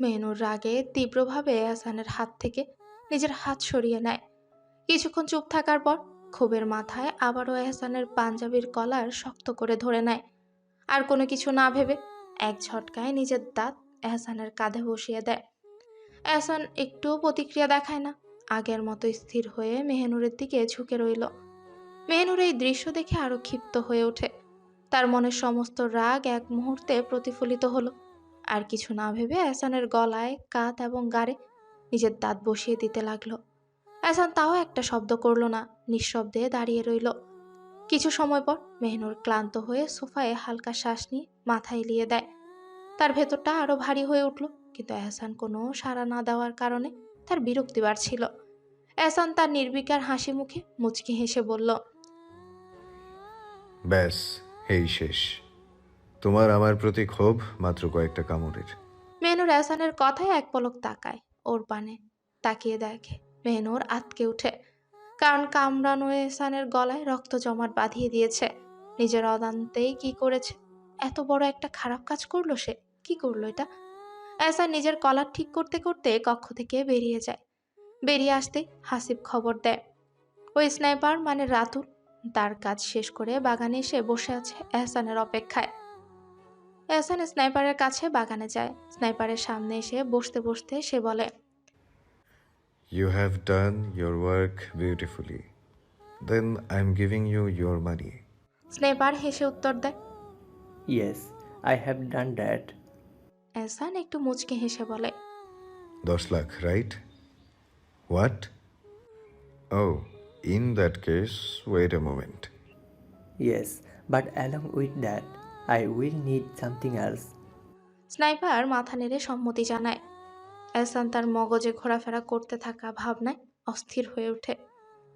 মেহনুর রাগে তীব্রভাবে এহসানের হাত থেকে নিজের হাত সরিয়ে নেয়। কিছুক্ষণ চুপ থাকার পর ক্ষোভের মাথায় আবারও এহসানের পাঞ্জাবির কলার শক্ত করে ধরে নেয়। আর কোনো কিছু না ভেবে এক ঝটকায় নিজের দাঁত এহসানের কাঁধে বসিয়ে দেয়। এহসান একটুও প্রতিক্রিয়া দেখায় না, আগের মতো স্থির হয়ে মেহনুরের দিকে ঝুঁকে রইল। মেহনুর এই দৃশ্য দেখে আরও ক্ষিপ্ত হয়ে ওঠে। তার মনের সমস্ত রাগ এক মুহূর্তে প্রতিফলিত হলো। আর কিছু না ভেবে এহসানের গলায় কাত এবং গাড়ে নিজের দাঁত বসিয়ে দিতে লাগল। এহসান তাও একটা শব্দ করল না, নিঃশব্দে দাঁড়িয়ে রইল। কিছু সময় পর মেহনুর ক্লান্ত হয়ে সোফায় হালকা শ্বাস নিয়ে মাথা এলিয়ে দেয়। তার ভেতরটা আরও ভারী হয়ে উঠল, কিন্তু এহসান কোনো সাড়া না দেওয়ার কারণে তার বিরক্তি বাড়ছিল এহসান তার নির্বিকার হাসি মুখে মুচকি হেসে বলল, ব্যাস, এই শেষ। তোমার আমার প্রতি ক্ষোভ মাত্র কয়েকটা কামড়ের। মেহনুর এহসানের কথায় এক পলক তাকায় ওর পানে। তাকিয়ে দেখে মেহনুর আতকে উঠে। কারণ কামরানো এহসানের গলায় রক্ত জমাট বাঁধিয়ে দিয়েছে। নিজের অদান্তেই কি করেছে? এত বড় একটা খারাপ কাজ করল সে। কি করল এটা? এহসান নিজের কলার ঠিক করতে করতে কক্ষ থেকে বেরিয়ে যায়। বেরিয়ে আসতে হাসিব খবর দেয়। ওই স্নাইপার মানে রাতুল। তার কাজ শেষ করে বাগানে এসে বসে আছে এহসানের অপেক্ষায়। এহসান স্নাইপারের কাছে বাগানে যায়। স্নাইপারের সামনে এসে বসতে বসতে সে বলে you have done your work beautifully then I am giving you your money sniper হেসে উত্তর দেয় Yes, I have done that. এহসান একটু মুচকে হেসে বলে দশ lakh right what oh in that case wait a moment Yes, but along with that, I will need something else. Sniper মাথা নেড়ে সম্মতি জানায়। এহসান তার মগজে ঘোরাফেরা করতে থাকা ভাবনায় অস্থির হয়ে ওঠে।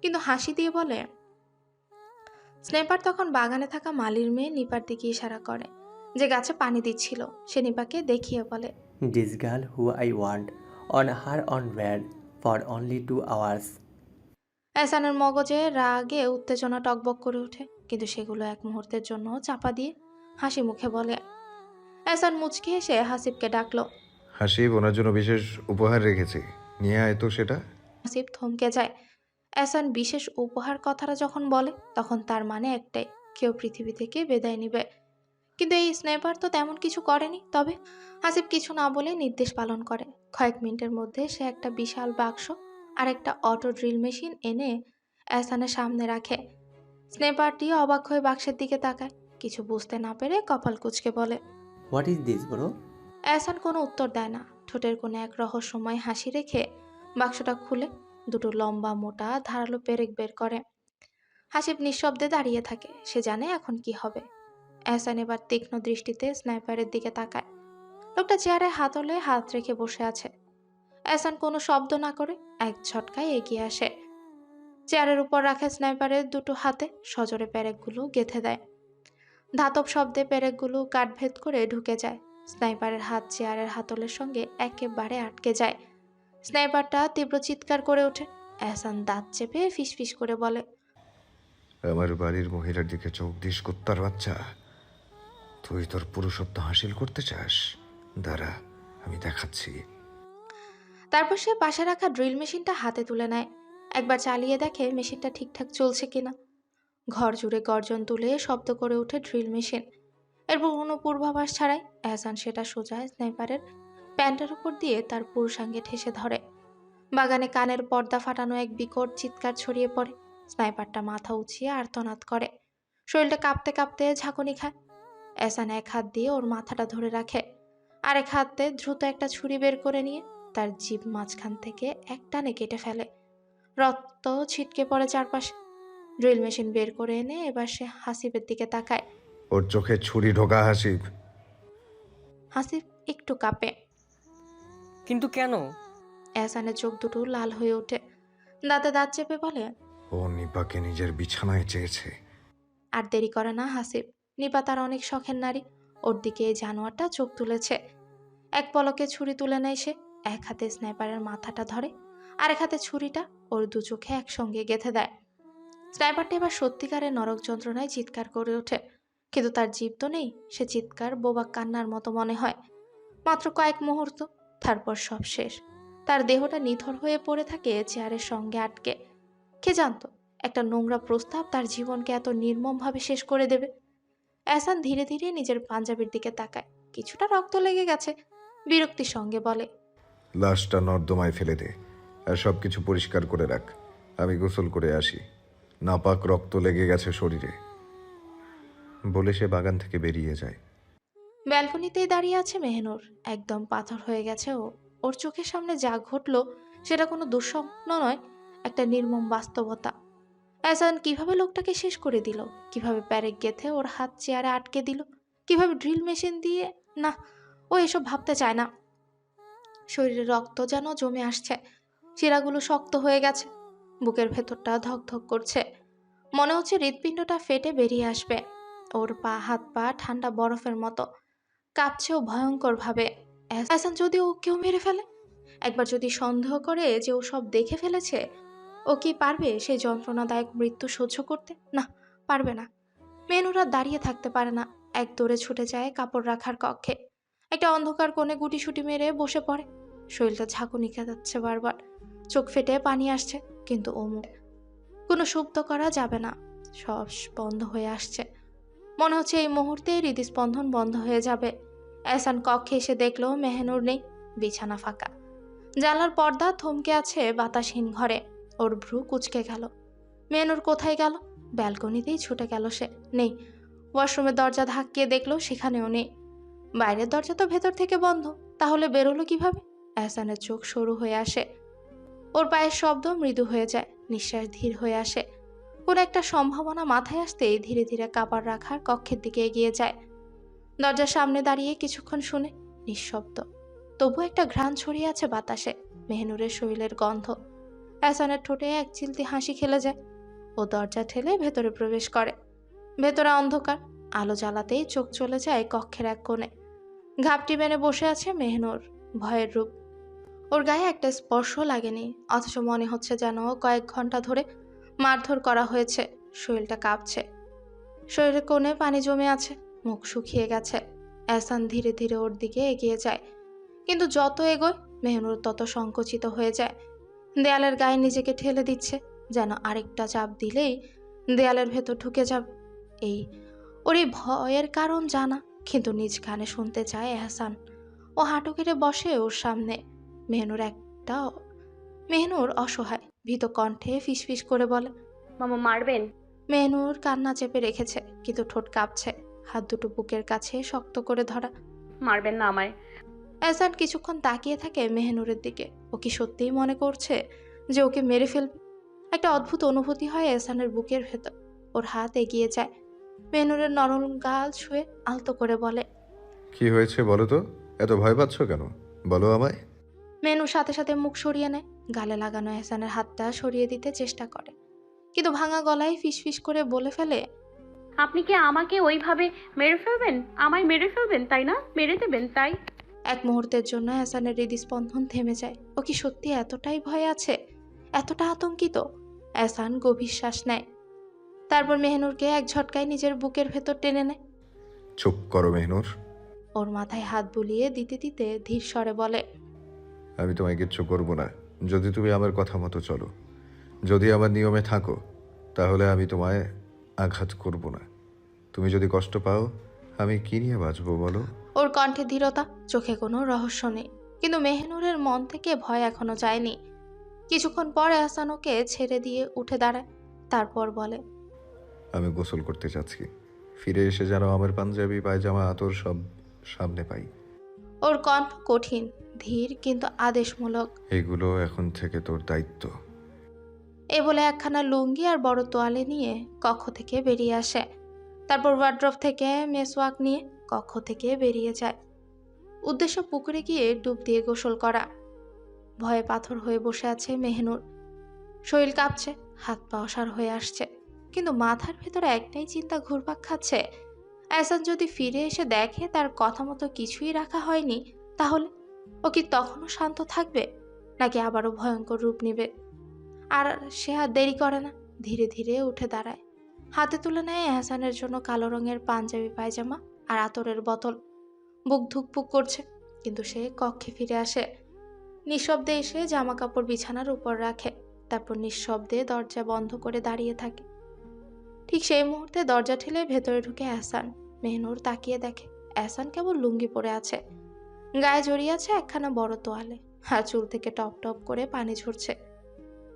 কিন্তু হাসি দিয়ে বলে স্নাইপার তখন বাগানে থাকা মালির মেয়ে নিপার দিকে ইশারা করে যে গাছে পানি দিচ্ছিল সে নিপাকে দেখিয়ে বলে This girl who I want on her on bed for only two hours এহসানের মগজে রাগে উত্তেজনা টকবক করে ওঠে কিন্তু সেগুলো এক মুহূর্তের জন্য চাপা দিয়ে হাসি মুখে বলে। এহসান মুচকে এসে হাসিবকে ডাকলো। হাসিব ওনার জন্য বিশেষ উপহার রেখেছি। নিয়ে আয় তো সেটা। হাসিব থমকে যায়। এহসান বিশেষ উপহার কথাটা যখন বলে তখন তার মানে একটাই কেউ পৃথিবী থেকে বিদায় নিবে। কিন্তু এই স্নাইপার তো তেমন কিছু করেনি। তবে হাসিব কিছু না বলে নির্দেশ পালন করে। কয়েক মিনিটের মধ্যে সে একটা বিশাল বাক্স আর একটা অটো ড্রিল মেশিন এনে এহসানের সামনে রাখে। স্নেপারটি অবাক হয়ে বাক্সের দিকে তাকায়। কিছু বুঝতে না পেরে কপাল কুচকে বলে What is this, bro? এহসান কোনো উত্তর দেয় না। ঠোঁটের কোনো এক রহস্যময় হাসি রেখে বাক্সটা খুলে দুটো লম্বা মোটা ধারালো পেরেক বের করে। হাসিব নিঃশব্দে দাঁড়িয়ে থাকে সে জানে এখন কি হবে। এহসান এবার তীক্ষ্ণ দৃষ্টিতে স্নাইপারের দিকে তাকায়। লোকটা চেয়ারে হাতলে হাত রেখে বসে আছে। এহসান কোনো শব্দ না করে এক ঝটকায় এগিয়ে আসে। চেয়ারের উপর রাখা স্নাইপারের দুটো হাতে সজোরে প্যারেকগুলো গেথে দেয়। ধাতব শব্দে পেরেকগুলো কাঠভেদ করে ঢুকে যায়। স্নাইপারের হাত চেয়ারের হাতলের সঙ্গে একেবারে আটকে যায়। স্নাইপারটা তীব্র চিৎকার করে ওঠে। এহসান দাঁত চেপে ফিসফিস করে বলে আমার বাড়ির মহিলার দিকে চোখ দিস কুত্তার বাচ্চা। তুই তোর পুরুষত্ব হাসিল করতে চাস? দাঁড়া আমি দেখাচ্ছি। তারপর সে পাশে রাখা ড্রিল মেশিনটা হাতে তুলে নেয়। একবার চালিয়ে দেখে মেশিনটা ঠিকঠাক চলছে কিনা। ঘর জুড়ে গর্জন তুলে শব্দ করে ওঠে ড্রিল মেশিন। এরপর কোনো পূর্বাভাস ছাড়াই এহসান সেটা সোজা স্নাইপারের প্যান্টের উপর দিয়ে তার পুরুষাঙ্গে ঠেসে ধরে। বাগানে কানের পর্দা ফাটানো এক বিকট চিৎকার ছড়িয়ে পড়ে। স্নাইপারটা মাথা উঁচিয়ে আর্তনাদ করে। শরীরটা কাঁপতে কাঁপতে ঝাঁকুনি খায়। এহসান এক হাত দিয়ে ওর মাথাটা ধরে রাখে। আরেক হাতে দ্রুত একটা ছুরি বের করে নিয়ে তার জিভ মাঝখান থেকে এক টানে কেটে ফেলে। রক্ত ছিটকে পড়ে চারপাশে। ড্রিল মেশিন বের করে এনে এবার সে হাসিবের দিকে তাকায়। ওর চোখে ছুরি ঢোকা হাসিব হাসিব একটু কাঁপে। কিন্তু কেন? এহসানের চোখ দুটো লাল হয়ে ওঠে। দাঁতে দাঁত চেপে বলে ও নিপাকে নিজের বিছানায় চেয়েছে। আর দেরি করে না হাসিব নিপা তার অনেক শখের নারী। ওর দিকে এই জানোয়ারটা চোখ তুলেছে। এক পলকে ছুরি তুলে নেয় সে। এক হাতে স্নাইপারের মাথাটা ধরে। আর এক হাতে ছুরিটা ওর দু চোখে একসঙ্গে গেঁথে দেয়। স্নাইপারটা এবার সত্যিকারের নরক যন্ত্রণায় চিৎকার করে ওঠে। কিন্তু তার জীব তো নেই, সে চিৎকার, বোবা কান্নার মতো মনে হয়। মাত্র কয়েক মুহূর্ত, তারপর সব শেষ। তার দেহটা নিথর হয়ে পড়ে থাকে চেয়ারের সঙ্গে আটকে। কে জানতো, একটা নোংরা প্রস্তাব তার জীবনকে এত নির্মমভাবে শেষ করে দেবে? অ্যাসান ধীরে ধীরে নিজের পাঞ্জাবির দিকে তাকায়। কিছুটা রক্ত লেগে গেছে। বিরক্তির সঙ্গে বলে, লাশটা নর্দমায় ফেলে দে। আর সব কিছু পরিষ্কার করে রাখ। আমি গোসল করে আসি। নাপাক রক্ত লেগে গেছে শরীরে। বলে সে বাগান থেকে বেরিয়ে যায়। ব্যালকনিতেই দাঁড়িয়ে আছে মেহনুর। একদম পাথর হয়ে গেছে ও। ওর চোখের সামনে যা ঘটলো, সেটা কোনো দুঃস্বপ্ন নয়, একটা নির্মম বাস্তবতা। এহসান কীভাবে লোকটাকে শেষ করে দিল? কীভাবে প্যারেক গেথে ওর হাত চেয়ারে আটকে দিল? কীভাবে ড্রিল মেশিন দিয়ে? না, ও এসব ভাবতে চায় না। শরীরে রক্ত যেন জমে আসছে। শিরাগুলো শক্ত হয়ে গেছে। বুকের ভেতরটা ধকধক করছে। মনে হচ্ছে হৃৎপিণ্ডটা ফেটে বেরিয়ে আসবে। ওর পা, হাত পা ঠান্ডা বরফের মতো। কাঁপছেও ভয়ঙ্করভাবে। এহসান যদি ও কেউ মেরে ফেলে, একবার যদি সন্দেহ করে যে ও সব দেখে ফেলেছে, ও কি পারবে সেই যন্ত্রণাদায়ক মৃত্যু সহ্য করতে? না, পারবে না। মেনুরা দাঁড়িয়ে থাকতে পারে না, এক দৌড়ে ছুটে যায় কাপড় রাখার কক্ষে। একটা অন্ধকার কোণে গুটি গুটিসুটি মেরে বসে পড়ে। শরীরটা ঝাঁকুনি যাচ্ছে বারবার। চোখ ফেটে পানি আসছে। কিন্তু মুখ কোনো শব্দ করা যাবে না। সব বন্ধ হয়ে আসছে। মনে হচ্ছে এই মুহূর্তে হৃদস্পন্দন বন্ধ হয়ে যাবে। এসান কক্ষে এসে দেখল মেহনুর নেই, বিছানা ফাঁকা। জানলার পর্দা থমকে আছে বাতাসহীন ঘরে। ওর ভ্রু কুচকে গেল। মেহনুর কোথায় গেল? ব্যালকনিতেই ছুটে গেল সে। নেই। ওয়াশরুমের দরজা ধাক্কিয়ে দেখল সেখানেও নেই। বাইরের দরজা তো ভেতর থেকে বন্ধ। তাহলে বেরোলো কীভাবে? এহসানের চোখ সরু হয়ে আসে। ওর পায়ের শব্দ মৃদু হয়ে যায়, নিঃশ্বাস ধীর হয়ে আসে। কোন একটা সম্ভাবনা মাথায় আসতেই ধীরে ধীরে কাপড় রাখার কক্ষের দিকে এগিয়ে যায়। দরজার সামনে দাঁড়িয়ে কিছুক্ষণ শুনে নিঃশব্দ। তবু একটা ঘ্রাণ ছড়িয়ে আছে বাতাসে, মেহনুরের শরীরের গন্ধ। এহসানের ঠোঁটে এক চিলতি হাসি খেলে যায়। ও দরজা ঠেলে ভেতরে প্রবেশ করে। ভেতরে অন্ধকার, আলো জ্বালাতেই চোখ চলে যায় কক্ষের এক কোণে। ঘাপটি মেনে বসে আছে মেহনুর, ভয়ের রূপ। ওর গায়ে একটা স্পর্শ লাগেনি, অথচ মনে হচ্ছে যেন কয়েক ঘণ্টা ধরে মারধর করা হয়েছে, শরীরটা কাঁপছে। শরীরের কোণে পানি জমে আছে, মুখ শুকিয়ে গেছে। এহসান ধীরে ধীরে ওর দিকে এগিয়ে যায়, কিন্তু যত এগোয়, মেহনুর তত সংকুচিত হয়ে যায়। দেয়ালের গায়ে নিজেকে ঠেলে দিচ্ছে, যেন আরেকটা চাপ দিলেই দেয়ালের ভেতর ঢুকে যাবে। এই ওর এই ভয়ের কারণ জানা, কিন্তু নিজ কানে শুনতে চায় এহসান। ও হাঁটু কেটে বসে ওর সামনে। মেহনুর একটা মেহনুর অসহায়। ভীত কণ্ঠে ফিসফিস করে বলে মামা মারবেন? মেহনুর কান্না চেপে রেখেছে কিন্তু ঠোঁট কাঁপছে। হাত দুটো বুকের কাছে শক্ত করে ধরা। মারবেন না আমায়। এহসান কিছুক্ষণ তাকিয়ে থাকে মেহনুরের দিকে। ও কি সত্যিই মনে করছে যে ওকে মেরে ফেলবে? একটা অদ্ভুত অনুভূতি হয় এহসানের বুকের ভেতর। ওর হাত এগিয়ে যায়। মেহনুরের নরম গাল ছুঁয়ে আলতো করে বলে কি হয়েছে বলো তো? এত ভয় পাচ্ছ কেন? বলো আমায়। মেনু সাথে সাথে মুখ সরিয়ে নেয়। গালে লাগানো এহসানের হাতটা সরিয়ে দিতে চেষ্টা করে। কিন্তু ভাঙা গলায় ফিসফিস করে বলে ফেলে আপনি কি আমাকে ওইভাবে মেরে ফেলবেন? আমায় মেরে ফেলবেন তাই না? মেরে দেবেন তাই? এক মুহূর্তের জন্য এহসানের হৃদস্পন্দন থেমে যায়। ও কি সত্যি এতটাই ভয় আছে? এতটা আতঙ্কিত? এহসান গভীর শ্বাস নেয়। তারপর মেহনুরকে এক ঝটকায় নিজের বুকের ভেতর টেনে নেয়। চুপ করো মেহনুর। ওর মাথায় হাত বুলিয়ে দিতে দিতে ধীর স্বরে বলে আমি তোমায় কিচ্ছু করব না। যদি তুমি আমার কথা মতো চলো যদি আমার নিয়মে থাকো তাহলে আমি তোমায় আঘাত করব না। তুমি যদি কষ্ট পাও আমি কি নিয়ে বাঁচবো বলো? ওর কণ্ঠে ধীরতা চোখে কোনো রহস্য নেই। কিন্তু মেহনুরের মন থেকে ভয় এখনও যায়নি। কিছুক্ষণ পরে এহসান ওকে ছেড়ে দিয়ে উঠে দাঁড়ায় তারপর বলে আমি গোসল করতে চাচ্ছি। ফিরে এসে যেন আমার পাঞ্জাবি পায়জামা আতর সব সামনে পাই। ওর কণ্ঠ কঠিন ধীর কিন্তু আদেশমূলক। এগুলো এখন থেকে তোর দায়িত্ব। এ বলে একখানা লুঙ্গি আর বড় তোয়ালে নিয়ে কক্ষ থেকে বেরিয়ে আসে। তারপর ওয়ার্ড্রফ থেকে মেসওয়াক নিয়ে কক্ষ থেকে বেরিয়ে যায়। উদ্দেশ্য পুকুরে গিয়ে ডুব দিয়ে গোসল করা। ভয়ে পাথর হয়ে বসে আছে মেহনুর। শরীর কাঁপছে হাত পা অসার হয়ে আসছে। কিন্তু মাথার ভেতরে একটাই চিন্তা ঘুরপাক খাচ্ছে। এহসান যদি ফিরে এসে দেখে তার কথা মতো কিছুই রাখা হয়নি তাহলে ও কি তখনও শান্ত থাকবে, নাকি আবারও ভয়ঙ্কর রূপ নেবে? আর সে আর দেরি করে না, ধীরে ধীরে উঠে দাঁড়ায়। হাতে তুলে নেয় এহসানের জন্য কালো রঙের পাঞ্জাবি, পায়জামা আর আতরের বোতল। বুক ধুকপুক করছে, কিন্তু সে কক্ষে ফিরে আসে। নিঃশব্দে এসে জামা কাপড় বিছানার উপর রাখে, তারপর নিঃশব্দে দরজা বন্ধ করে দাঁড়িয়ে থাকে। ঠিক সেই মুহূর্তে দরজা ঠেলে ভেতরে ঢুকে অ্যাসান মেহনুর তাকিয়ে দেখে অ্যাসান কেবল লুঙ্গি পরে আছে। গায়ে জড়িয়ে আছে একখানা বড় তোয়ালে আর চুল থেকে টপ টপ করে পানি ঝরছে।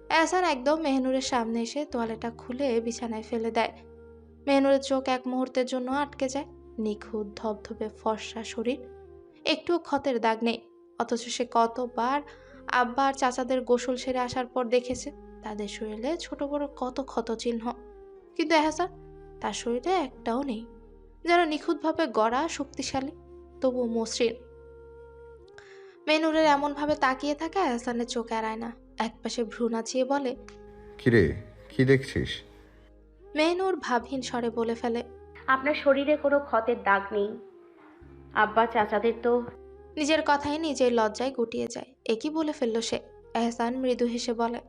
অ্যাসান একদম মেহনুরের সামনে এসে তোয়ালেটা খুলে বিছানায় ফেলে দেয়। মেহনুরের চোখ এক মুহূর্তের জন্য আটকে যায়, নিখুঁত ধবধবে ফর্সা শরীর। একটুও ক্ষতের দাগ নেই, অথচ সে কতবার আব্বা আর চাচাদের গোসল সেরে আসার পর দেখেছে, তাদের শরীরে ছোট বড় কত ক্ষত চিহ্ন। কিন্তু এহসান, তার শরীরে একটাও নেই, যেন নিখুঁতভাবে গড়া শক্তিশালী তবু মসৃণ। মেনুরের এমনভাবে তাকিয়ে থাকা এহসানের চোখ এড়ায় না একপাশে ভ্রু নাচিয়ে বলে কিরে কি দেখছিস? মেনুর ভাবহীন স্বরে বলে ফেলে আপনার শরীরে কোনো ক্ষতের দাগ নেই। আব্বা চাচাদের তো নিজের কথাই নিজের লজ্জায় গুটিয়ে যায়। একই বলে ফেলল সে। এহসান মৃদু হেসে বলে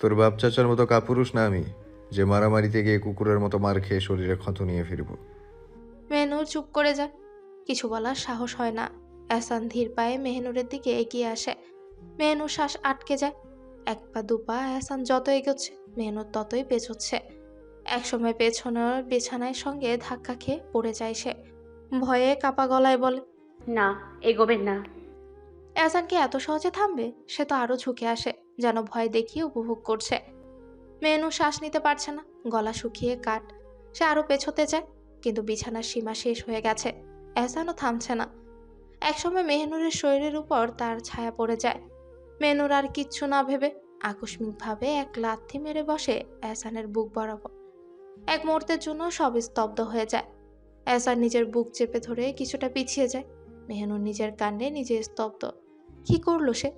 তোর বাপ চাচার মতো কাপুরুষ না আমি? যে মারামারিতে গিয়ে কুকুরের মতো মার খেয়ে শরীরে ক্ষত নিয়ে ফিরবো? মেনুর চুপ করে যায়। কিছু বলার সাহস হয় না। এহসান ধীর পায়ে মেহনুরের দিকে এগিয়ে আসে। মেহনুর শ্বাস আটকে যায়। এক পা দু পা এহসান যত এগোচ্ছে মেহনুর ততই পেছোচ্ছে। একসময় পেছনের বিছানায় সঙ্গে ধাক্কা খেয়ে পড়ে যায় সে। ভয়ে কাপা গলায় বলে না এগোবেন না। এহসান কি এত সহজে থামবে? সে তো আরও ঝুঁকে আসে যেন ভয় দেখিয়ে উপভোগ করছে। মেনু শ্বাস নিতে পারছে না গলা শুকিয়ে কাট সে আরও পেছোতে যায় কিন্তু বিছানার সীমা শেষ হয়ে গেছে। এহসানও থামছে না। একসময় মেহনুরের শরীরের উপর তার ছায়া পড়ে যায়। মেনুর আর কিচ্ছু না ভেবে আকস্মিকভাবে এক লাথি মেরে বসে এহসানের বুক বরাবর। এক মুহূর্তের জন্য সব স্তব্ধ হয়ে যায়। এহসান নিজের বুক চেপে ধরে কিছুটা পিছিয়ে যায়। মেহনুর নিজের কাণ্ডে নিজে স্তব্ধ। কি করল সে?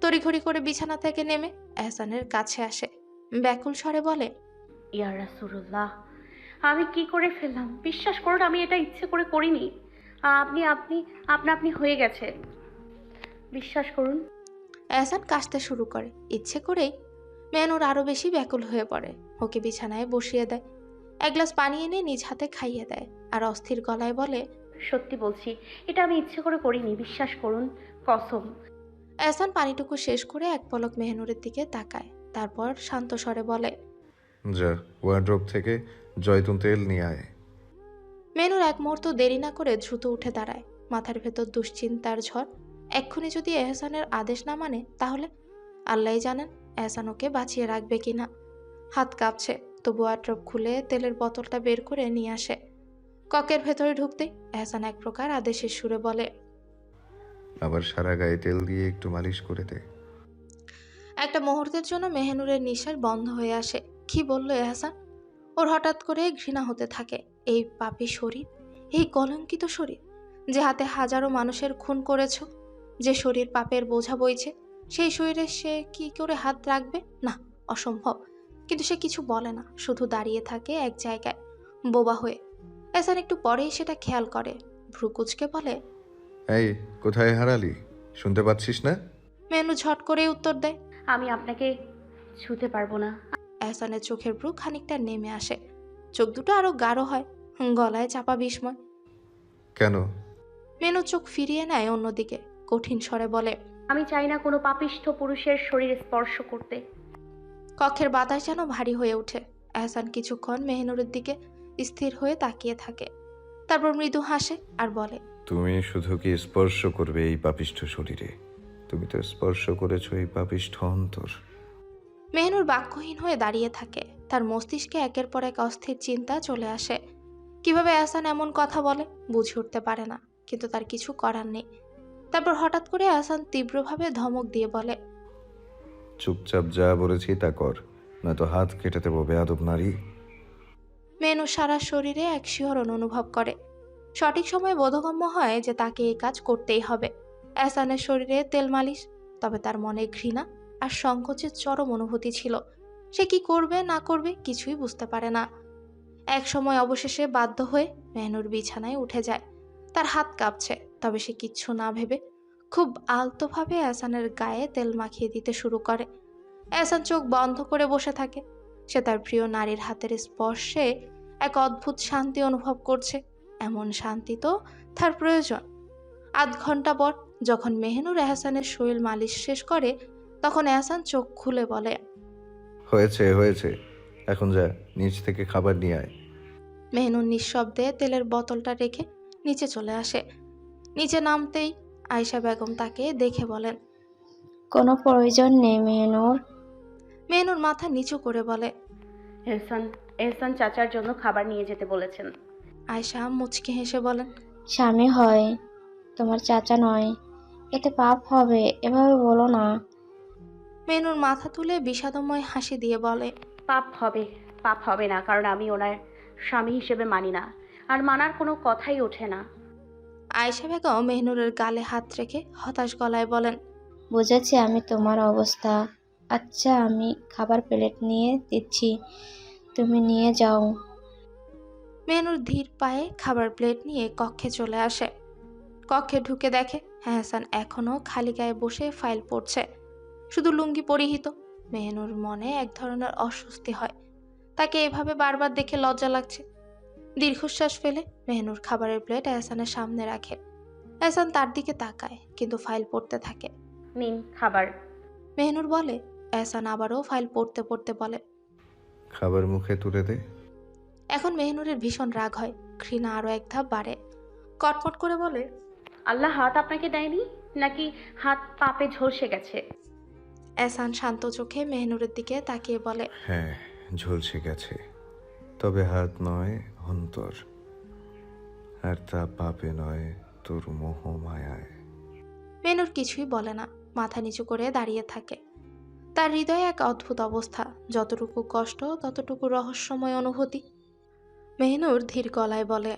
তড়িঘড়ি করে বিছানা থেকে নেমে এহসানের কাছে আসে। ব্যাকুল স্বরে বলে, ইয়া রাসূলুল্লাহ, আমি কি করে ফেললাম? বিশ্বাস করুন, আমি এটা ইচ্ছে করে করিনি। আপনি আপনি আপনা আপনি হয়ে গেছে। বিশ্বাস করুন। এহসান কাশতে শুরু করে। ইচ্ছে করেই মেহনুর আরও বেশি ব্যাকুল হয়ে পড়ে। ওকে বিছানায় বসিয়ে দেয়। এক গ্লাস পানি এনে নিজ হাতে খাইয়ে দেয়। আর অস্থির গলায় বলে সত্যি বলছি এটা আমি ইচ্ছে করে করিনি বিশ্বাস করুন কসম। এহসান পানিটুকু শেষ করে এক পলক মেহনুরের দিকে তাকায়। তারপর শান্ত স্বরে বলে যা ওয়ার্ড্রোপ থেকে জয়তুন তেল নিয়ে আয়। মেনুর এক মুহূর্ত দেরি না করে দ্রুত উঠে দাঁড়ায়। মাথার ভেতর দুশ্চিন্তার ঝড়। এক্ষুনি যদি এহসানের আদেশ না মানে তাহলে? আল্লাহই জানেন এহসান ওকে বাঁচিয়ে রাখবে কিনা। হাত কাঁপছে তবু আট্রপ খুলে তেলের বোতলটা বের করে নিয়ে আসে। ককের ভেতরে ঢুকতেই এহসান এক প্রকার আদেশের সুরে বলে আবার সারা গায়ে তেল দিয়ে একটু মালিশ করে দে। একটা মুহূর্তের জন্য মেহেনুরের নিঃশ্বাস বন্ধ হয়ে আসে। কি বলল এহসান? ওর হঠাৎ করে ঘৃণা হতে থাকে। এই পাপী শরীর এই কলঙ্কিত শরীর যে হাতে হাজারো মানুষের খুন করেছ যে শরীর পাপের বোঝা বইছে সেই শরীরে সে কি করে হাত রাখবে? না অসম্ভব। কিন্তু সে কিছু বলে না শুধু দাঁড়িয়ে থাকে এক জায়গায় বোবা হয়ে। এহসান একটু পরেই সেটা খেয়াল করে। ভ্রুকুচকে বলে এই কোথায় হারালি? শুনতে পাচ্ছিস না? মেনু ঝট করে উত্তর দেয় আমি আপনাকে ছুতে পারব না। এহসানের চোখের ভ্রু খানিকটা নেমে আসে। চোখ দুটো আরও গাঢ় হয়। গলায় চাপা বিস্ময়। কেন? মেনু চোখ ফিরিয়ে নেয় অন্যদিকে কঠিন স্বরে বলে আমি চাই না কোনো পাপিষ্ঠ পুরুষের শরীর স্পর্শ করতে। কক্ষের বাতাস যেন ভারী হয়ে ওঠে। এহসান কিছুক্ষণ মেহনুরের দিকে স্থির হয়ে তাকিয়ে থাকে। তারপর মৃদু হাসে আর বলে তুমি শুধু কি স্পর্শ করবে এই পাপিষ্ঠ শরীরে? তুমি তো স্পর্শ করেছ এই পাপিষ্ঠ অন্তর। মেহনুর বাক্যহীন হয়ে দাঁড়িয়ে থাকে। তার মস্তিষ্কে একের পর এক অস্থির চিন্তা চলে আসে। কীভাবে এহসান এমন কথা বলে বুঝে উঠতে পারে না কিন্তু তার কিছু করার নেই। তারপর হঠাৎ করে এহসান তীব্রভাবে ধমক দিয়ে বলে চুপচাপ যা বলেছি তা কর নয়তো হাত কেটে দেবো বেয়াদব নারী। মেনু সারা শরীরে এক শিহরণ অনুভব করে। সঠিক সময়ে বোধগম্য হয় যে তাকে এই কাজ করতেই হবে। এহসানের শরীরে তেল মালিশ তবে তার মনে ঘৃণা আর সংকোচের চরম অনুভূতি ছিল। সে কি করবে না করবে কিছুই বুঝতে পারে না। এক সময় অবশেষে বাধ্য হয়ে মেনুর বিছানায় উঠে যায়। তার হাত কাঁপছে, তবে সে কিচ্ছু না ভেবে খুব আলতোভাবে এহসানের গায়ে তেল মাখিয়ে দিতে শুরু করে। এহসান চোখ বন্ধ করে বসে থাকে। সে তার প্রিয় নারীর হাতের স্পর্শে এক অদ্ভুত শান্তি অনুভব করছে। এমন শান্তি তো তার প্রয়োজন। আধ ঘণ্টা পর যখন মেহনুর এহসানের শরীর মালিশ শেষ করে, তখন এহসান চোখ খুলে বলে, হয়েছে হয়েছে। এখন যা, নিচ থেকে খাবার নিয়ে আয়। মেহনুর নিঃশব্দে তেলের বোতলটা রেখে নিচে চলে আসে। নিচে নামতেই আয়শা বেগম তাকে দেখে বলেন কোনো প্রয়োজন নেই মেহনুর। মেহনুর মাথা নিচু করে বলে এহসান এহসান চাচার জন্য খাবার নিয়ে যেতে বলেছেন। আয়শা মুচকি হেসে বলেন স্বামী হয় তোমার চাচা নয় এতে পাপ হবে এভাবে বলো না। মেনুর মাথা তুলে বিষাদময় হাসি দিয়ে বলে পাপ হবে পাপ হবে না কারণ আমি ওনার স্বামী হিসেবে মানি না আর মানার কোনো কথাই ওঠে না। আয়শা বেগম মেহনুরের গালে হাত রেখে হতাশ গলায় বলেন বুঝেছি আমি তোমার অবস্থা। আচ্ছা আমি খাবার প্লেট নিয়ে দিচ্ছি। তুমি নিয়ে যাও। মেহনুর ধীর পায়ে খাবার প্লেট নিয়ে কক্ষে চলে আসে। কক্ষে ঢুকে দেখে হাসান এখনও খালি গায়ে বসে ফাইল পড়ছে। শুধু লুঙ্গি পরিহিত। মেহনুর মনে এক ধরনের অস্বস্তি হয়। তাকে এভাবে বারবার দেখে লজ্জা লাগছে। দীর্ঘশ্বাস ফেলে মেহনুর খাবারের প্লেট এহসানের সামনে রাখে। এহসান তার দিকে তাকায় কিন্তু ফাইল পড়তে থাকে। নিন খাবার। মেহনুর বলে এহসান আবারও ফাইল পড়তে পড়তে বলে। খাবার মুখে তুলে দে। এখন মেহনুরের ভীষণ রাগ হয় ঘৃণা আরও এক ধাপ বাড়ে। কটমট করে বলে আল্লাহ হাত আপনাকে দেয়নি? নাকি হাত পাপে ঝলসে গেছে? এহসান শান্ত চোখে মেহনুরের দিকে তাকিয়ে বলে হ্যাঁ ঝলসে গেছে। তবে হাত নয় অন্তর আর তা পাপে নয় তোর মোহ মায়ায় মেহনুর কিছুই বলে না মাথা নিচু করে দাঁড়িয়ে থাকে। তার হৃদয়ে এক অদ্ভুত অবস্থা যতটুকু কষ্ট ততটুকু রহস্যময় অনুভূতি। মেহনুর ধীর গলায় বলে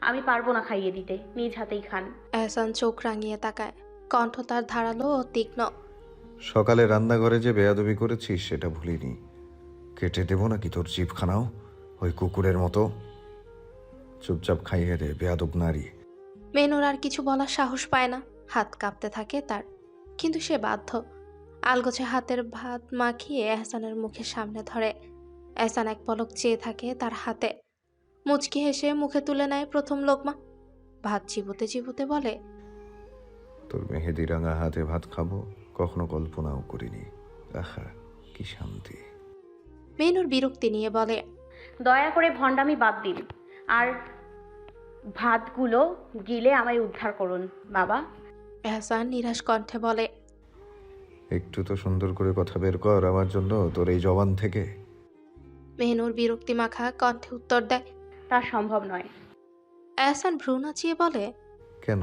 আমি পারব না খাইয়ে দিতে নিজ হাতেই খান। এহসান চোখ রাঙিয়ে তাকায়। কণ্ঠ তার ধারালো ও তীক্ষ্ণ। সকালে রান্নাঘরে যে বেয়াদবি করেছিস সেটা ভুলিনি। কেটে দেবো নাকি তোর জিভখানাও? ওই কুকুরের মতো। চুপচাপ খাইয়ে দে বেয়াদব নারী। মেনুর আর কিছু বলার সাহস পায় না। হাত কাঁপতে থাকে তার। কিন্তু সে বাধ্য। আলগোছে হাতের ভাত মাখিয়ে এহসানের মুখের সামনে ধরে। এহসান এক পলক চেয়ে থাকে তার হাতে। মুচকি হেসে মুখে তুলে নেয় প্রথম লোকমা। ভাত চিবুতে চিবুতে বলে তোর মেহেদি রাঙা হাতে ভাত খাব কখনো কল্পনাও করিনি। আহা কি শান্তি। মেনুর বিরক্তি নিয়ে বলে দয়া করে ভণ্ডামি বাদ দিন। আর ভাতগুলো গিলে আমায় উদ্ধার করুন বাবা। এহসান নিরাশ কণ্ঠে বলে একটু তো সুন্দর করে কথা বের কর আমার জন্য তোর এই জবান থেকে। মেহনুর বিরক্তি মাখা কণ্ঠে উত্তর দেয় তা সম্ভব নয়। এহসান ভ্রু নাচিয়ে বলে কেন?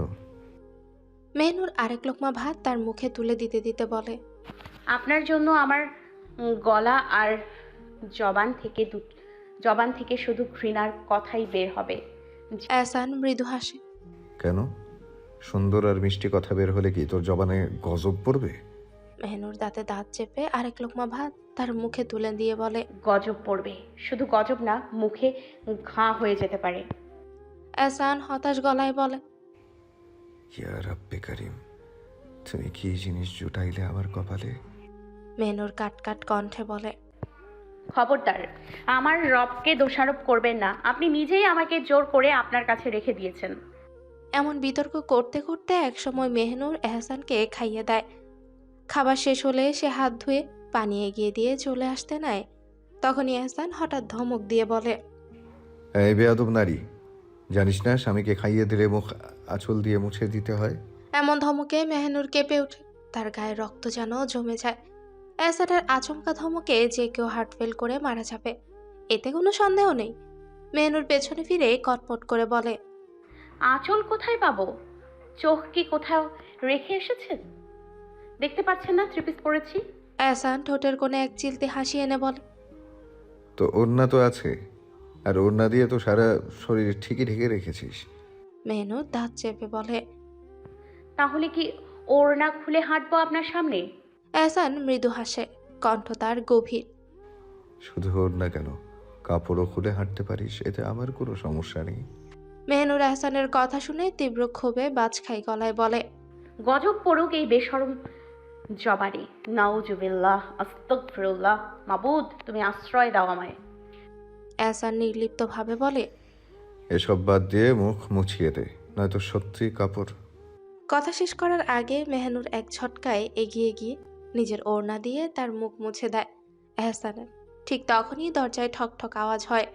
মেহনুর আরেক লোকমা ভাত তার মুখে তুলে দিতে দিতে বলে আপনার জন্য আমার গলা আর জবান থেকে দু জবান থেকে শুধু ঘৃণার কথাই বের হবে। এহসান মৃদু হাসে। কেন? সুন্দর আর মিষ্টি কথা বের হলে কি তোর জবানে গজব পড়বে? মেহনুর দাঁতে দাঁত চেপে আরেক লোকমা ভাত তার মুখে তুলে দিয়ে বলে গজব পড়বে। শুধু গজব না মুখে ঘা হয়ে যেতে পারে। এহসান হতাশ গলায় বলে ইয়া রাব্বে কারিম তুমি কি জিনিস জুটাইলে আমার কপালে? মেহনুর কাট কাট কণ্ঠে বলে খবরদার। আমার রবকে দোষারোপ করবেন না। আপনি নিজেই আমাকে জোর করে আপনার কাছে রেখে দিয়েছেন। এমন বিতর্ক করতে করতে একসময় মেহনুর এহসানকে খাইয়ে দেয়। খাবার শেষ হলে সে হাত ধুয়ে পানি এগিয়ে দিয়ে চলে আসতে নেয়। তখনই এহসান হঠাৎ ধমক দিয়ে বলে এই বেয়াদব নারী জানিস না স্বামীকে খাইয়ে দিলে মুখ আঁচল দিয়ে মুছে দিতে হয়? এমন ধমকে মেহনুর কেঁপে ওঠে। তার গায়ে রক্ত যেন জমে যায়। এহসানের আচমকা ধমকে যে কেউ হার্ট ফেল করে মারা যাবে। এতে কোনো সন্দেহ নেই। মেহনুর পেছনে ফিরে কটপট করে বলে আঁচল কোথায় পাবো? চোখ কি কোথাও রেখে এসেছেন? দেখতে পাচ্ছেন না থ্রিপিস পরেছি? এহসান ঠোঁটের কোণে এক চিলতে হাসি এনে বলে তো ওড়না তো আছে আর ওড়না দিয়ে তো সারা শরীর ঠিকই ঢেকে রেখেছিস। মেহনুর দাঁত চেপে বলে তাহলে কি ওড়না খুলে হাঁটবো আপনার সামনে? এহসান মৃদু হাসে কণ্ঠ তার গভীর। শুধু ওড়না কেন কাপড়ও খুলে হাঁটতে পারিস এতে আমার কোনো সমস্যা নেই। মেহনুর এহসানের কথা শুনে তীব্র ক্ষোভে বাজ খাই গলায় বলে গজব পড়ুক এই বেসরম জবারে নাউজুবিল্লাহ আস্তগফিরুল্লাহ মাবুদ তুমি আশ্রয় দাও আমায়। এহসান নির্লিপ্তভাবে বলে এসব বাদ দিয়ে মুখ মুছিয়ে দে নয়তো সত্যি কাপড়। কথা শেষ করার আগে মেহনুর এক ঝটকায় এগিয়ে গিয়ে নিজের ওড়না দিয়ে তার মুখ মুছে দেয়। এহসানের ঠিক তখনই দরজায় ঠক ঠক আওয়াজ হয়।